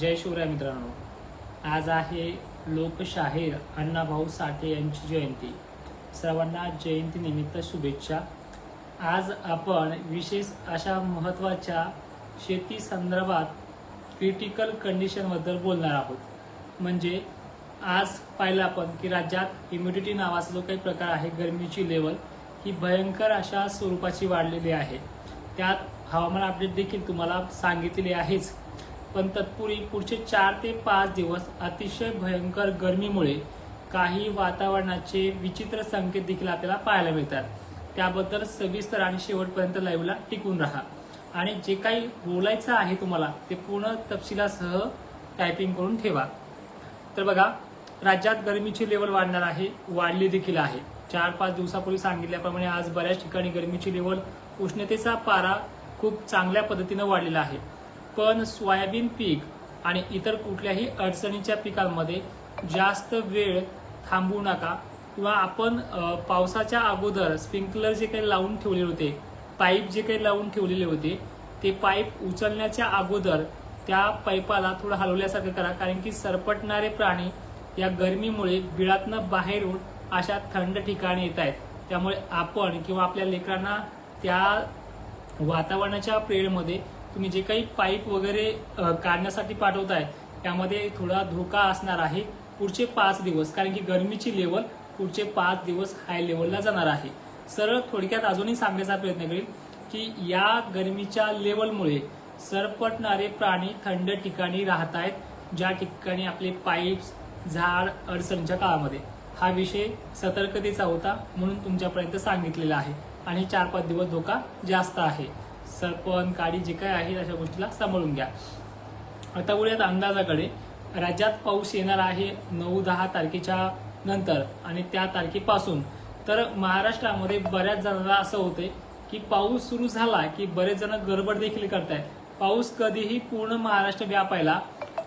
जय शिवराय मित्रांनो. आज आहे लोकशाहीर अण्णाभाऊ साठे यांची जयंती. सर्वांना जयंतीनिमित्त शुभेच्छा. आज आपण विशेष अशा महत्त्वाच्या शेती संदर्भात क्रिटिकल कंडिशनबद्दल बोलणार आहोत. म्हणजे आज पाहिलं आपण की राज्यात इम्युनिटी नावाचा जो काही प्रकार आहे गरमीची लेवल ही भयंकर अशा स्वरूपाची वाढलेली आहे. त्यात हवामान अपडेट देखील तुम्हाला सांगितलेली आहेच. पण तत्पूर्वी पुढचे चार ते पाच दिवस अतिशय भयंकर गरमीमुळे काही वातावरणाचे विचित्र संकेत देखील आपल्याला पाहायला मिळतात. त्याबद्दल सविस्तर आणि शेवटपर्यंत लाईव्हला टिकून राहा. आणि जे काही बोलायचं आहे तुम्हाला ते पूर्ण तपशिलासह टायपिंग करून ठेवा. तर बघा राज्यात गरमीची लेवल वाढणार आहे वाढली देखील आहे. चार पाच दिवसापूर्वी सांगितल्याप्रमाणे आज बऱ्याच ठिकाणी गरमीची लेवल उष्णतेचा पारा खूप चांगल्या पद्धतीनं वाढलेला आहे. पण सोयाबीन पीक आणि इतर कुठल्याही अडचणीच्या पिकांमध्ये जास्त वेळ थांबू नका. किंवा आपण पावसाच्या अगोदर स्प्रिंकलर जे काही लावून ठेवलेले होते पाईप जे काही लावून ठेवलेले होते ते पाईप उचलण्याच्या अगोदर त्या पाईपाला थोडं हलवल्यासारखं करा. कारण की सरपटणारे प्राणी या गरमीमुळे बिळातनं बाहेरून अशा थंड ठिकाणी येत आहेत. त्यामुळे आपण किंवा आपल्या लेकरांना त्या वातावरणाच्या पिरियडमध्ये तुम्ही जे काही पाईप वगैरे काढण्यासाठी पाठवताय त्यामध्ये थोडा धोका असणार आहे. पुढचे पाच दिवस कारण की गरमीची लेवल पुढचे पाच दिवस हाय लेवलला जाणार आहे. सरळ थोडक्यात अजूनही सांगण्याचा प्रयत्न करेल की या गरमीच्या लेवलमुळे सरपटणारे प्राणी थंड ठिकाणी राहत आहेत ज्या ठिकाणी आपले पाईप्स झाड अडचणीच्या काळामध्ये. हा विषय सतर्कतेचा होता म्हणून तुमच्यापर्यंत सांगितलेला आहे. आणि चार पाच दिवस धोका जास्त आहे. सरपण काडी जे काय आहे अशा गोष्टीला सांभाळून घ्या. आता वळूयात अंदाजाकडे. राज्यात पाऊस येणार आहे नऊ दहा तारखेच्या नंतर आणि त्या तारखेपासून. तर महाराष्ट्रामध्ये बऱ्याच जणांना असं होते की पाऊस सुरू झाला की बरेच जण गडबड देखील करतायत. पाऊस कधीही पूर्ण महाराष्ट्र व्यापायला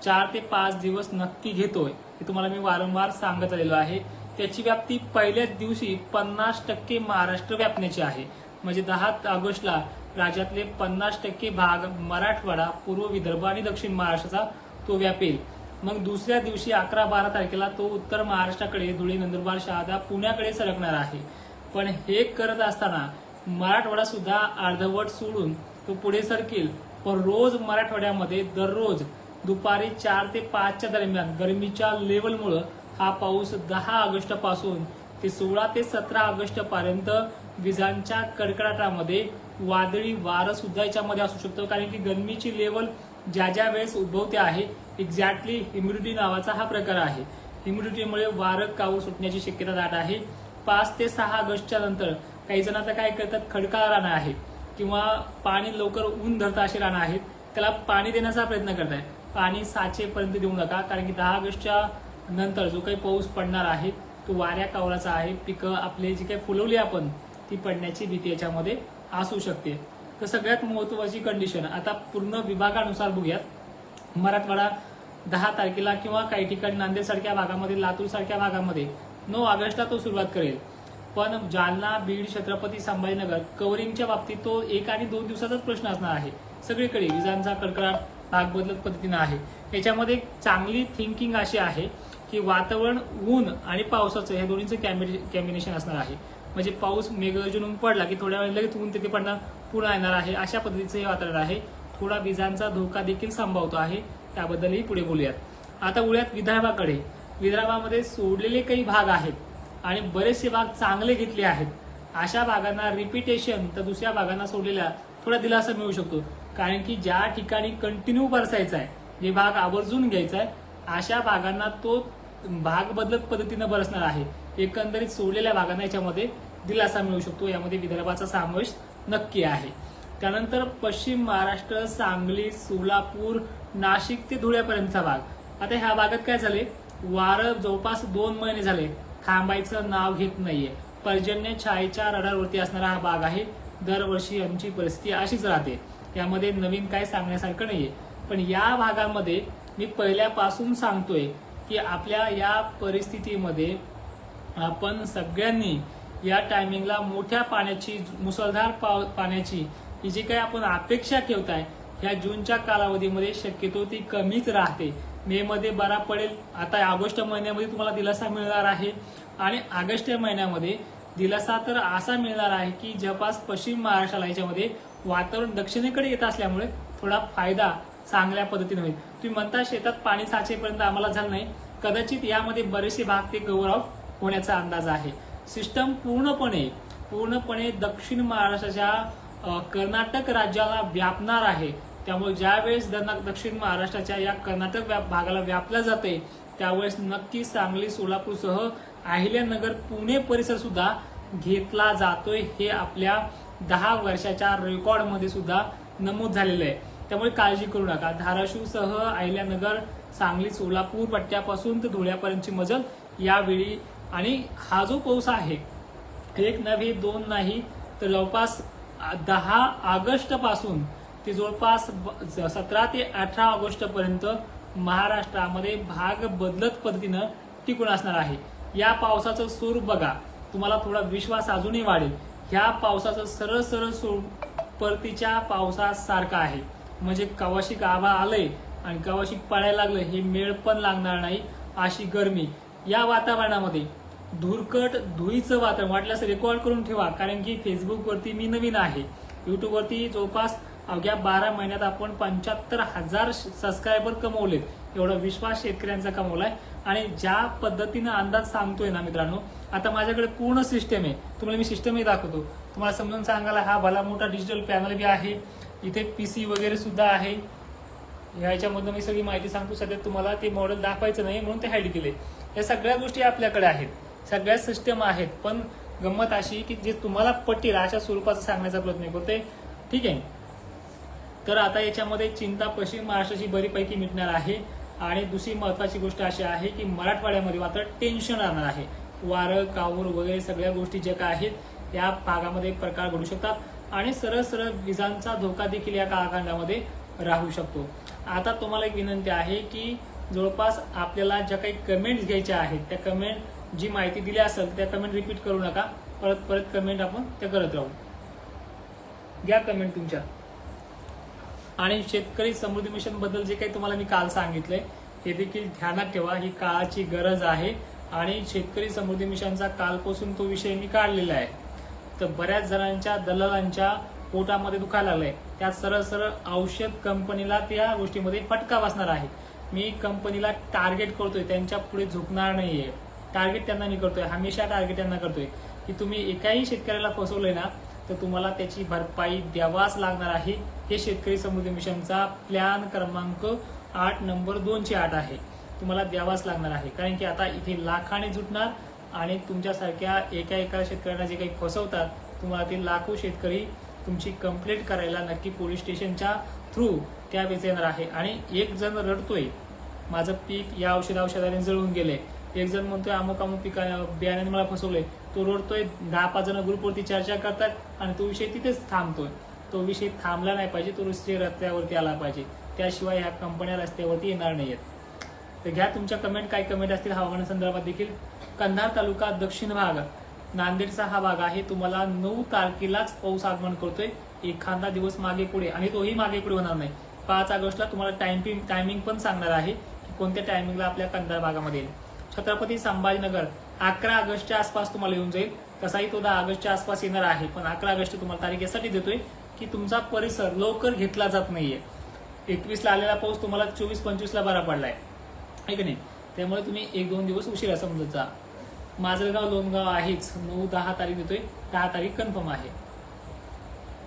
चार ते पाच दिवस नक्की घेतोय हे तुम्हाला मी वारंवार सांगत आलेलो आहे. त्याची व्याप्ती पहिल्याच दिवशी पन्नास टक्के महाराष्ट्र व्यापण्याची आहे. म्हणजे दहा ऑगस्टला राज्यातले पन्नास टक्के भाग मराठवाडा पूर्व विदर्भ आणि दक्षिण महाराष्ट्राचा तो व्यापेल. मग दुसऱ्या दिवशी अकरा बारा तारखेला तो उत्तर महाराष्ट्राकडे धुळे नंदुरबार शहादा पुण्याकडे सरकणार आहे. पण हे करत असताना मराठवाडा सुद्धा अर्धवट सोडून तो पुढे सरकेल. पण रोज मराठवाड्यामध्ये दररोज दुपारी चार ते पाचच्या दरम्यान गरमीच्या लेवलमुळं हा पाऊस दहा ऑगस्टपासून ते सोळा ते सतरा ऑगस्ट पर्यंत विजांच्या कडकडाटामध्ये वादळी वारं सुद्धा याच्यामध्ये असू शकतं. कारण की गरमीची लेवल ज्या ज्या वेळेस उद्भवते आहे एक्झॅक्टली ह्युमिडिटी नावाचा हा प्रकार आहे. ह्युमिडिटीमुळे वारं कावू सुटण्याची शक्यता दाट आहे. पाच ते सहा ऑगस्टच्या नंतर काही जण आता काय करतात खडकाळ राहणं आहे किंवा पाणी लवकर ऊन धरतं असे राहणं आहेत. त्याला पाणी देण्याचा प्रयत्न करताय पाणी साचेपर्यंत देऊ नका कारण की दहा ऑगस्टच्या नंतर जो काही पाऊस पडणार आहे तो वाऱ्या कावळाचा आहे. पिकं आपले जी काही फुलवली आपण ती पडण्याची भीती याच्यामध्ये असू शकते. तर सगळ्यात महत्वाची कंडिशन आता पूर्ण विभागानुसार बघूयात. मराठवाडा दहा तारखेला किंवा काही ठिकाणी नांदेड सारख्या भागामध्ये लातूर सारख्या भागामध्ये नऊ ऑगस्टला तो सुरुवात करेल. पण जालना बीड छत्रपती संभाजीनगर कव्हरिंगच्या बाबतीत तो एक आणि दोन दिवसाचाच प्रश्न असणार आहे. सगळीकडे विजांचा कडकडाट भाग बदलत पद्धतीनं आहे. याच्यामध्ये एक चांगली थिंकिंग अशी आहे की वातावरण ऊन आणि पावसाचं या दोन्हीचं कॅम्बिनेशन असणार आहे. म्हणजे पाऊस मेघगर्जून पडला की थोड्या वेळ लगेच ऊन तिथे पडणार पुन्हा येणार आहे. अशा पद्धतीचं हे वातावरण आहे. थोडा विजांचा धोका देखील संभावतो आहे. त्याबद्दलही पुढे बोलूयात. आता उळ्यात विदर्भाकडे. विदर्भामध्ये सोडलेले काही भाग आहेत आणि बरेचसे भाग चांगले घेतले आहेत. अशा भागांना रिपिटेशन तर दुसऱ्या भागांना सोडलेल्या थोडा दिलासा मिळू शकतो. कारण की ज्या ठिकाणी कंटिन्यू बरसायचा आहे जे भाग आवर्जून घ्यायचा आहे अशा भागांना तो भाग बदलत पद्धतीनं बरसणार आहे. एकंदरीत सोडलेल्या भागांना याच्यामध्ये दिलासा मिळू शकतो. यामध्ये विदर्भाचा समावेश नक्की आहे. त्यानंतर पश्चिम महाराष्ट्र सांगली सोलापूर नाशिक ते धुळ्यापर्यंतचा भाग. आता ह्या भागात काय झाले? वारं जवळपास दोन महिने झाले. थांबायचं नाव घेत नाहीये. पर्जन्य छायेच्या रडारवरती असणारा हा भाग आहे. दरवर्षी आमची परिस्थिती अशीच राहते. यामध्ये नवीन काय सांगण्यासारखं नाहीये. पण या भागामध्ये मी पहिल्यापासून सांगतोय की आपल्या या परिस्थितीमध्ये आपण सगळ्यांनी या टायमिंगला मोठ्या पाण्याची मुसळधार पाण्याची ही जी काही आपण अपेक्षा ठेवताय ह्या जूनच्या कालावधीमध्ये शक्यतो ती कमीच राहते. मे मध्ये बरा पडेल. आता ऑगस्ट महिन्यामध्ये तुम्हाला दिलासा मिळणार आहे. आणि ऑगस्ट या महिन्यामध्ये दिलासा तर असा मिळणार आहे की जपास पश्चिम महाराष्ट्राला याच्यामध्ये वातावरण दक्षिणेकडे येत असल्यामुळे थोडा फायदा चांगल्या पद्धतीने होईल. तुम्ही म्हणता शेतात पाणी साचेपर्यंत आम्हाला झालं नाही. कदाचित यामध्ये बरेचसे भाग ते गौरव ऑफ होण्याचा अंदाज आहे. सिस्टम पूर्णपणे पूर्णपणे दक्षिण महाराष्ट्राच्या कर्नाटक राज्याला व्यापणार आहे. त्यामुळे ज्यावेळेस दक्षिण महाराष्ट्राच्या या कर्नाटक भागाला व्यापल्या जाते त्यावेळेस नक्की सांगली सोलापूरसह अहिल्यानगर पुणे परिसर सुद्धा घेतला जातोय हे आपल्या दहा वर्षाच्या रेकॉर्डमध्ये सुद्धा नमूद झालेलं आहे. त्यामुळे काळजी करू नका. धाराशिवसह अहिल्यानगर सांगली सोलापूर पट्ट्यापासून तर धुळ्यापर्यंतची मजल यावेळी आणि हा जो पाऊस आहे एक नव्हे दोन नाही तर जवळपास दहा ऑगस्टपासून ते जवळपास ब- सतरा ते अठरा ऑगस्ट पर्यंत महाराष्ट्रामध्ये भाग बदलत पद्धतीनं टिकून असणार आहे. या पावसाचं सूर बघा. तुम्हाला थोडा विश्वास अजूनही वाढेल. ह्या पावसाचं सरळ सरळ सूर परतीच्या पावसासारखं आहे. म्हणजे कवाशी आभा आलंय आणि कवाशी पळायला लागलं हे मेळ पण लागणार नाही अशी गरमी. या वातावरणामध्ये धुरकट धुळीचं वातावरण वाटल्यास रेकॉर्ड करून ठेवा. कारण की फेसबुकवरती मी नवीन आहे. युट्यूबवरती जवळपास अवघ्या बारा महिन्यात आपण पंच्याहत्तर हजार सबस्क्रायबर कमवलेत. एवढा विश्वास शेतकऱ्यांचा कमवलाय. आणि ज्या पद्धतीनं अंदाज सांगतोय ना मित्रांनो आता माझ्याकडे पूर्ण सिस्टम आहे. तुम्हाला मी सिस्टमही दाखवतो. तुम्हाला समजून सांगायला हा भला मोठा डिजिटल पॅनल बी आहे. इथे पीसी वगैरे सुद्धा आहे. ह्याच्यामधून मी सगळी माहिती सांगतो. सध्या तुम्हाला ते मॉडेल दाखवायचं नाही म्हणून ते हाईड केले या सगळ्या गोष्टी आपल्याकडे आहेत. सगळ्या सिस्टम आहेत पण गंमत अशी की जे तुम्हाला पटेल अशा स्वरूपाचं सांगण्याचा प्रयत्न करतोय ठीक आहे? तर आता याच्यामध्ये चिंता पश्चिम महाराष्ट्राची बरीपैकी मिटणार आहे. आणि दुसरी महत्वाची गोष्ट अशी आहे की मराठवाड्यामध्ये मात्र टेन्शन राहणार आहे. वारं काऊर वगैरे सगळ्या गोष्टी ज्या काय आहेत या भागामध्ये प्रकार घडू शकतात. आणि सरळ सरळ विजांचा धोका देखील या काळखंडामध्ये राहू शकतो. आता तुम्हाला एक विनंती आहे की जवळपास आपल्याला ज्या काही कमेंट्स घ्यायच्या आहेत त्या कमेंट जी माहिती दिली असेल त्या कमेंट रिपीट करू नका. परत परत कमेंट आपण त्या करत राहू. घ्या कमेंट तुमच्या. आणि शेतकरी समृद्धी मिशनबद्दल जे काही तुम्हाला मी काल सांगितलंय हे देखील ध्यानात ठेवा. ही काळाची गरज आहे. आणि शेतकरी समृद्धी मिशनचा कालपासून तो विषय मी काढलेला आहे. तर बऱ्याच जणांच्या दलालांच्या पोटामध्ये दुखायला लागलंय. त्यात सरळ सरळ औषध कंपनीला त्या गोष्टीमध्ये फटका बसणार आहे. मी कंपनीला टार्गेट करतोय. त्यांच्या पुढे झुकणार नाहीये. टार्गेट त्यांना मी करतोय. हमेशा टार्गेट त्यांना करतोय. की तुम्ही एकाही शेतकऱ्याला फसवलंय ना तर तुम्हाला त्याची भरपाई द्यावाच लागणार आहे. हे शेतकरी समृद्धी मिशनचा प्लॅन क्रमांक आठ नंबर दोनशे आठ आहे. तुम्हाला द्यावाच लागणार आहे. कारण की आता इथे लाखाने जुटणार आणि तुमच्यासारख्या एका एका शेतकऱ्यांना जे काही फसवतात तुम्हाला ते लाखो शेतकरी तुमची कंप्लेंट करायला नक्की पोलीस स्टेशनच्या थ्रू त्यावेळेस येणार आहे. आणि एक जण रडतोय. माझं पीक या औषध औषधाने जळून गेले एक जण म्हणतोय अमुक अमुक पिका बियाण्याने मला फसवलंय. तो रडतोय दहा पाच जण ग्रुपवरती चर्चा करतात आणि तो विषय तिथेच थांबतोय. तो विषय थांबला नाही पाहिजे तो रस्ते रस्त्यावरती आला पाहिजे. त्याशिवाय ह्या कंपन्या रस्त्यावरती येणार नाही आहेत तर घ्या तुमच्या कमेंट काय कमेंट असतील हवामान संदर्भात देखील. कंधार तालुका दक्षिण भाग नांदेडचा हा भाग आहे. तुम्हाला नऊ तारखेलाच पाऊस आगमन करतोय. एखादा दिवस मागे पुढे आणि तोही मागे पुढे होणार नाही. पाच ऑगस्टला तुम्हाला टायमिंग टायमिंग पण सांगणार आहे की कोणत्या टायमिंगला आपल्या कंधार भागामध्ये येईल. छत्रपती संभाजीनगर अकरा ऑगस्टच्या आसपास तुम्हाला येऊन जाईल. तसाही तो दहा ऑगस्टच्या आसपास येणार आहे पण अकरा ऑगस्ट तुम्हाला तारीख यासाठी देतोय की तुमचा परिसर लवकर घेतला जात नाहीये. एकवीसला आलेला पाऊस तुम्हाला चोवीस पंचवीसला बरा पडलाय. आहे की नाही? त्यामुळे तुम्ही एक दोन दिवस उशिरा समजत जा. माजलगाव लोणगाव आहेच. नऊ दहा तारीख देतोय. दहा तारीख कन्फर्म आहे.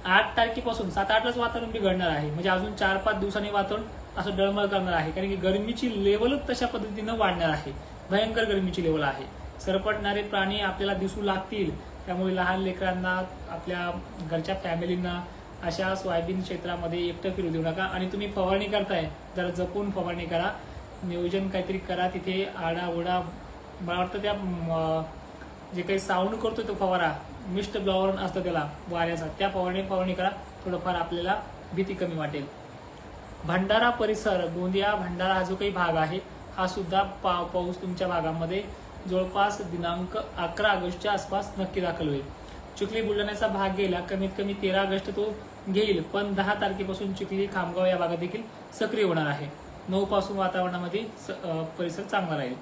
आठ तारखेपासून सात आठलाच वातावरण बिघडणार आहे. म्हणजे अजून चार पाच दिवसांनी वातावरण असं डळमळ करणार आहे. कारण की गरमीची लेवलच तशा पद्धतीनं वाढणार आहे. भयंकर गरमीची लेवल आहे. सरपटणारे प्राणी आपल्याला दिसू लागतील. त्यामुळे लहान लेकरांना आपल्या घरच्या फॅमिलींना अशा सोयाबीन क्षेत्रामध्ये एकटं फिरू देऊ नका. आणि तुम्ही फवारणी करताय जरा जपून फवारणी करा. नियोजन काहीतरी करा तिथे. आडाओडा मला वाटतं त्या म, जे काही साऊंड करतो तो फवारा मिस्ट ब्लॉवर असतं त्याला वाऱ्याचा. त्या फवारणी फवारणी करा. थोडंफार आपल्याला भीती कमी वाटेल. भंडारा परिसर गोंदिया भंडारा हा जो काही भाग आहे हा सुद्धा पा पाऊस तुमच्या भागामध्ये जवळपास दिनांक अकरा ऑगस्टच्या आसपास नक्की दाखल होईल. चिखली बुलढाण्याचा भाग गेला कमीत कमी तेरा ऑगस्ट तो घेईल पण दहा तारखेपासून चिखली खामगाव या भागात देखील सक्रिय होणार आहे. नऊ पासून वातावरणामध्ये स- परिसर चांगला राहील.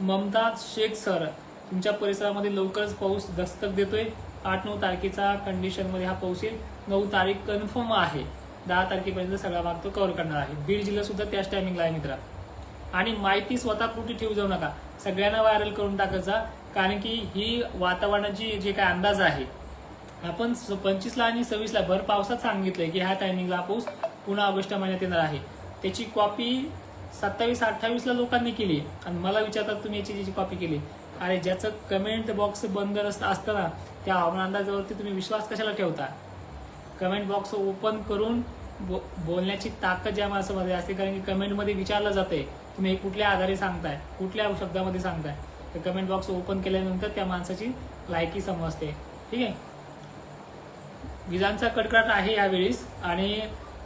ममताज शेख सर तुमच्या परिसरामध्ये लवकरच पाऊस दस्तक देतोय. आठ नऊ तारखेचा कंडिशनमध्ये हा पाऊस येईल. नऊ तारीख कन्फर्म आहे. दहा तारखेपर्यंत सगळा भाग तो कव्हर करणार आहे. बीड जिल्हा सुद्धा त्याच टायमिंगला आहे मित्रा. आणि माहिती स्वतः कुठे ठेवू जाऊ नका. सगळ्यांना व्हायरल करून टाकायचा कारण की ही वातावरणाची जे काय अंदाज आहे आपण पंचवीसला आणि सव्वीसला भर पावसात सांगितलंय की ह्या टायमिंगला पाऊस पुन्हा ऑगस्ट महिन्यात येणार आहे. त्याची कॉपी सत्तावीस अठ्ठावीसला लोकांनी केली. आणि मला विचारतात तुम्ही याची त्याची कॉपी केली. अरे ज्याचं कमेंट बॉक्स बंद असताना असतं ना त्या हवामान अंदाजावरती तुम्ही विश्वास कशाला ठेवता? कमेंट बॉक्स ओपन करून बो- बोलण्याची ताकद ज्या माणसामध्ये असते कारण की कमेंटमध्ये विचारलं जाते तुम्ही हे कुठल्या आधारे सांगताय कुठल्या शब्दामध्ये सांगताय? तर कमेंट बॉक्स ओपन केल्यानंतर त्या माणसाची लायकी समजते. ठीक आहे? विजांचा कडकडाट आहे यावेळीस आणि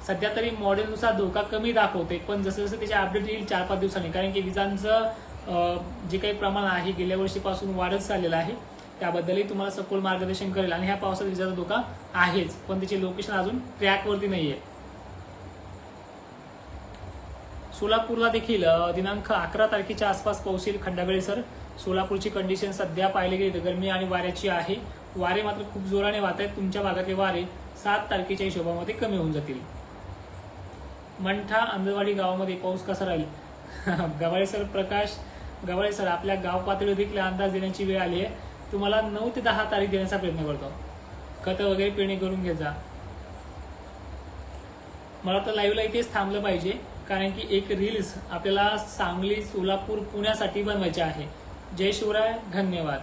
सध्या तरी मॉडेलनुसार धोका कमी दाखवते पण जसं जसं त्याचे अपडेट येईल चार पाच दिवसांनी कारण की विजांचं जे काही प्रमाण आहे गेल्या वर्षीपासून वाढत चाललेलं आहे त्याबद्दलही तुम्हाला सखोल मार्गदर्शन करेल आणि ह्या पावसात विजाचा धोका आहेच पण त्याचे लोकेशन अजून ट्रॅकवरती नाही आहे सोलापूरला देखील दिनांक अकरा तारखेच्या आसपास पोहोचेल खंडागळे सर. सोलापूरची कंडिशन सध्या पाहिली गेली तर गरमी आणि वाऱ्याची आहे. वारे मात्र खूप जोराने वाहत आहेत. तुमच्या भागातले वारे सात तारखेच्या हिशोबामध्ये कमी होऊन जातील. मंठा अंधवाडी गावामध्ये पाऊस कसा राहील? गवाळे सर प्रकाश गवाळे सर आपल्या गाव पातळीवर देखील अंदाज देण्याची वेळ आली आहे. तुम्हाला नऊ ते दहा तारीख देण्याचा प्रयत्न करतो. खतं वगैरे पेरणी करून घ्यायचा मला तर लाईव्हला इथेच थांबलं पाहिजे. कारण की एक रील्स आपल्याला सांगली सोलापूर पुण्यासाठी बनवायची आहे. जय शिवराय धन्यवाद.